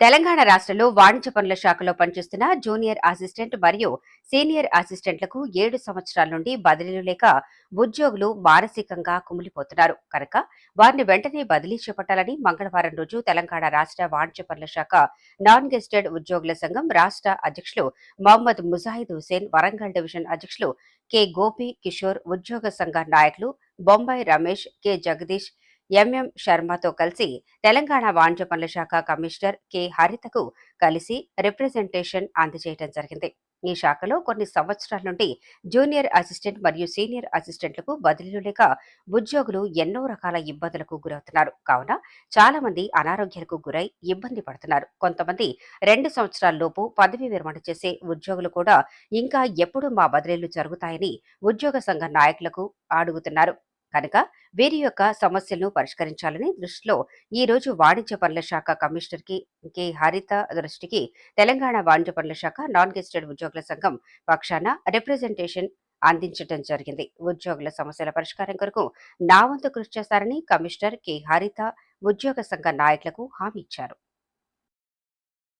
తెలంగాణ రాష్ట్రంలో వాణిజ్య పనుల శాఖలో పనిచేస్తున్న జూనియర్ అసిస్టెంట్ మరియు సీనియర్ అసిస్టెంట్లకు ఏడు సంవత్సరాల నుండి బదిలీలు లేక ఉద్యోగులు మానసికంగా కుమిలిపోతున్నారు. కనుక వారిని వెంటనే బదిలీ చేపట్టాలని మంగళవారం రోజు తెలంగాణ రాష్ట్ర వాణిజ్య పనుల శాఖ నాన్ గెస్టెడ్ ఉద్యోగుల సంఘం రాష్ట్ర అధ్యక్షులు మహమ్మద్ ముజాహిద్ హుసేన్ వరంగల్ డివిజన్ అధ్యక్షులు కె గోపి కిషోర్ ఉద్యోగ సంఘ నాయకులు బొంబాయి రమేష్ కె జగదీష్ ఎంఎం శర్మతో కలిసి తెలంగాణ వాణిజ్య పనుల శాఖ కమిషనర్ కె. హరితకు కలిసి రిప్రజెంటేషన్ అందజేయడం జరిగింది. ఈ శాఖలో కొన్ని సంవత్సరాల నుండి జూనియర్ అసిస్టెంట్ మరియు సీనియర్ అసిస్టెంట్లకు బదిలీలు లేక ఉద్యోగులు ఎన్నో రకాల ఇబ్బందులకు గురవుతున్నారు. కావున చాలా మంది అనారోగ్యాలకు గురై ఇబ్బంది పడుతున్నారు. కొంతమంది రెండు సంవత్సరాలలోపు పదవి విరమణ చేసే ఉద్యోగులు కూడా ఇంకా ఎప్పుడు మా బదిలీలు జరుగుతాయని ఉద్యోగ సంఘ నాయకులకు అడుగుతున్నారు. కనుక వీరి యొక్క సమస్యలను పరిష్కరించాలని దృష్టిలో ఈ రోజు వాణిజ్య పనుల శాఖ కమిషనర్కి కె. హరిత దృష్టికి తెలంగాణ వాణిజ్య పనుల శాఖ నాన్ గెస్టెడ్ ఉద్యోగుల సంఘం పక్షాన రిప్రజెంటేషన్ అందించడం జరిగింది. ఉద్యోగుల సమస్యల పరిష్కారం కొరకు నా వంతు కృషి చేస్తారని కమిషనర్ కె. హరిత ఉద్యోగ సంఘ నాయకులకు హామీ ఇచ్చారు.